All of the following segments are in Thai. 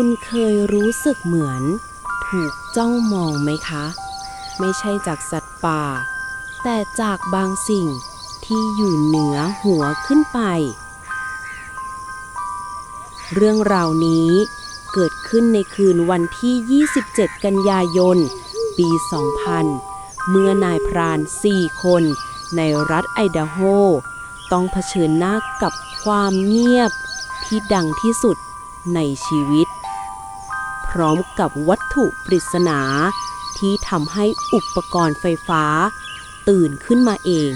คุณเคยรู้สึกเหมือน ถูกจ้องมองไหมคะ ไม่ใช่จากสัตว์ป่า แต่จากบางสิ่งที่อยู่เหนือหัวขึ้นไป เรื่องราวนี้เกิดขึ้นในคืนวันที่ 27 กันยายน ปี 2000 เมื่อนายพราน 4 คน ในรัฐไอดาโฮ ต้องเผชิญหน้ากับความเงียบที่ดังที่สุดในชีวิต ร้อมกับวัตถุปริศนา ที่ทำให้อุปกรณ์ไฟฟ้า ตื่นขึ้นมาเอง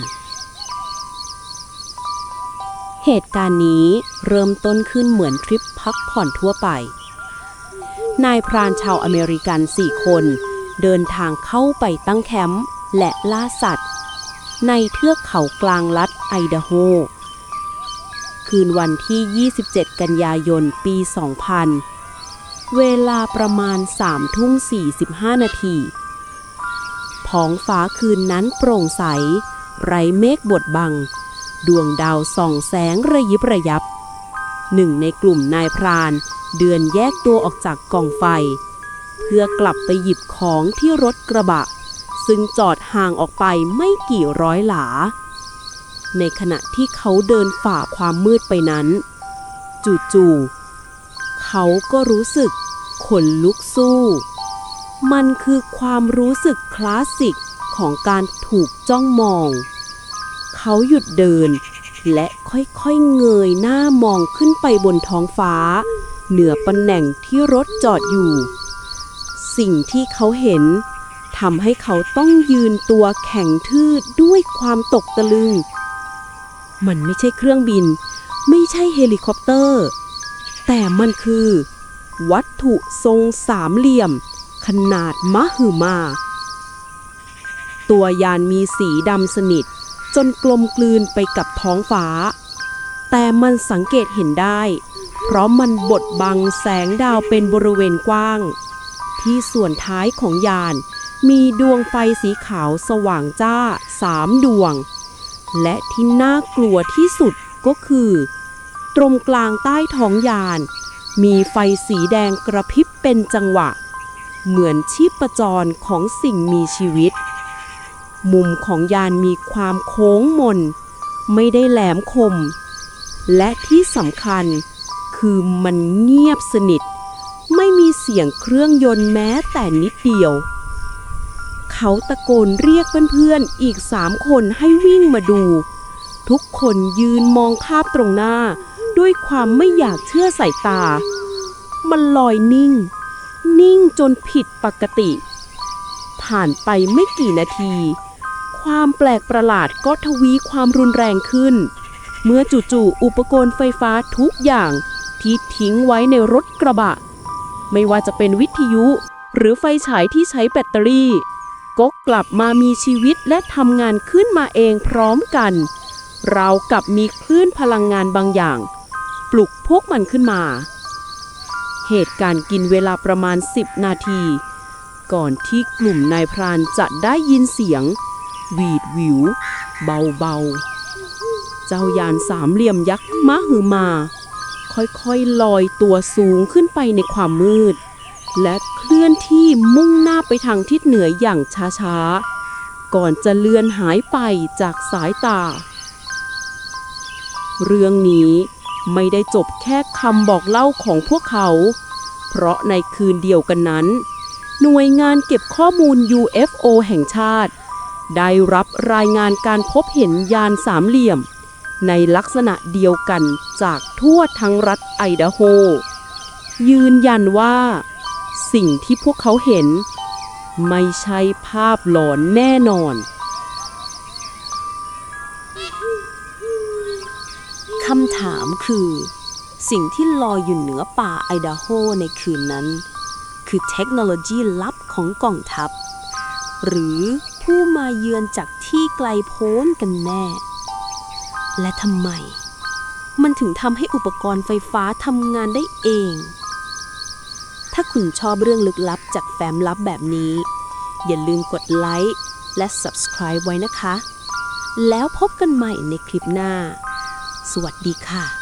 เหตุการณ์นี้เริ่มต้นขึ้นเหมือนทริปพักผ่อนทั่วไป นายพรานชาวอเมริกัน4คน เดินทางเข้าไปตั้งแคมป์และล่าสัตว์ ในเทือกเขากลางรัฐไอดาโฮคืนวันที่ 27 กันยายน ปี 2000 เวลาประมาณ3ทุ่ม45นาทีท้องฟ้าคืนนั้นโปร่งใส ไร้เมฆบดบัง ดวงดาวส่องแสงระยิบระยับ หนึ่งในกลุ่มนายพราน เดือนแยกตัวออกจากกองไฟ เพื่อกลับไปหยิบของที่รถกระบะ ซึ่งจอดห่างออกไปไม่กี่ร้อยหลา ในขณะที่เขาเดินฝ่าความมืดไปนั้น จู่ๆ เขาก็รู้สึกขนลุกสู้ มันคือความรู้สึกคลาสสิกของการถูกจ้องมอง เขาหยุดเดิน และค่อยๆเงยหน้ามองขึ้นไปบนท้องฟ้า เหนือตำแหน่งที่รถจอดอยู่ สิ่งที่เขาเห็นทำให้เขาต้องยืนตัวแข็งทื่อด้วยความตกตะลึง มันไม่ใช่เครื่องบิน ไม่ใช่เฮลิคอปเตอร์ แต่มันคือ วัตถุทรงสามเหลี่ยม ขนาดมหึมา ตัวยานมีสีดำสนิท จนกลมกลืนไปกับท้องฟ้า แต่มันสังเกตเห็นได้ เพราะมันบดบังแสงดาวเป็นบริเวณกว้าง ที่ส่วนท้ายของยานมีดวงไฟสีขาวสว่างจ้าสามดวง และที่น่ากลัวที่สุดก็คือ ตรงกลางใต้ท้องยาน มีไฟสีแดงกระพริบเป็นจังหวะ เหมือนชีพจรของสิ่งมีชีวิต มุมของยานมีความโค้งมน ไม่ได้แหลมคม และที่สำคัญคือมันเงียบสนิท ไม่มีเสียงเครื่องยนต์แม้แต่นิดเดียว เขาตะโกนเรียกเพื่อนๆอีกสามคนให้วิ่งมาดู ทุกคนยืนมองภาพตรงหน้า ด้วยความไม่อยากเชื่อสายตา มันลอยนิ่ง นิ่งจนผิดปกติ ผ่านไปไม่กี่นาที ความแปลกประหลาดก็ทวีความรุนแรงขึ้น เมื่อจู่ๆอุปกรณ์ไฟฟ้าทุกอย่างที่ทิ้งไว้ในรถกระบะ ไม่ว่าจะเป็นวิทยุ หรือไฟฉายที่ใช้แบตเตอรี่ก็กลับมามีชีวิตและทำงานขึ้นมาเองพร้อมกัน เรากับมีคลื่นพลังงานบางอย่าง ปลุกพวกมันขึ้นมา เหตุการณ์กินเวลาประมาณ 10 นาที ก่อนที่กลุ่มนายพรานจะได้ยินเสียง หวีดหวิว เบาๆ เจ้ายานสามเหลี่ยมยักษ์มหึมา ค่อยๆ ลอยตัวสูงขึ้นไปในความมืด และเคลื่อนที่มุ่งหน้าไปทางทิศเหนืออย่างช้าๆ ก่อนจะเลือนหายไปจากสายตา เรื่องนี้ ไม่ได้จบแค่คำบอกเล่าของพวกเขา เพราะในคืนเดียวกันนั้น หน่วยงานเก็บข้อมูล UFO แห่งชาติ ได้รับรายงานการพบเห็นยานสามเหลี่ยม ในลักษณะเดียวกันจากทั่วทั้งรัฐไอดาโฮ ยืนยันว่า สิ่งที่พวกเขาเห็น ไม่ใช่ภาพหลอนแน่นอน คำถามคือ สิ่งที่ลอยอยู่เหนือป่าไอดาโฮในคืนนั้น คือเทคโนโลยีลับของกองทัพ หรือผู้มาเยือนจากที่ไกลโพ้นกันแน่ และทำไม มันถึงทำให้อุปกรณ์ไฟฟ้าทำงานได้เอง ถ้าคุณชอบเรื่องลึกลับจากแฟ้มลับแบบนี้ อย่าลืมกดไลค์และ subscribe ไว้นะคะ แล้วพบกันใหม่ในคลิปหน้า สวัสดีค่ะ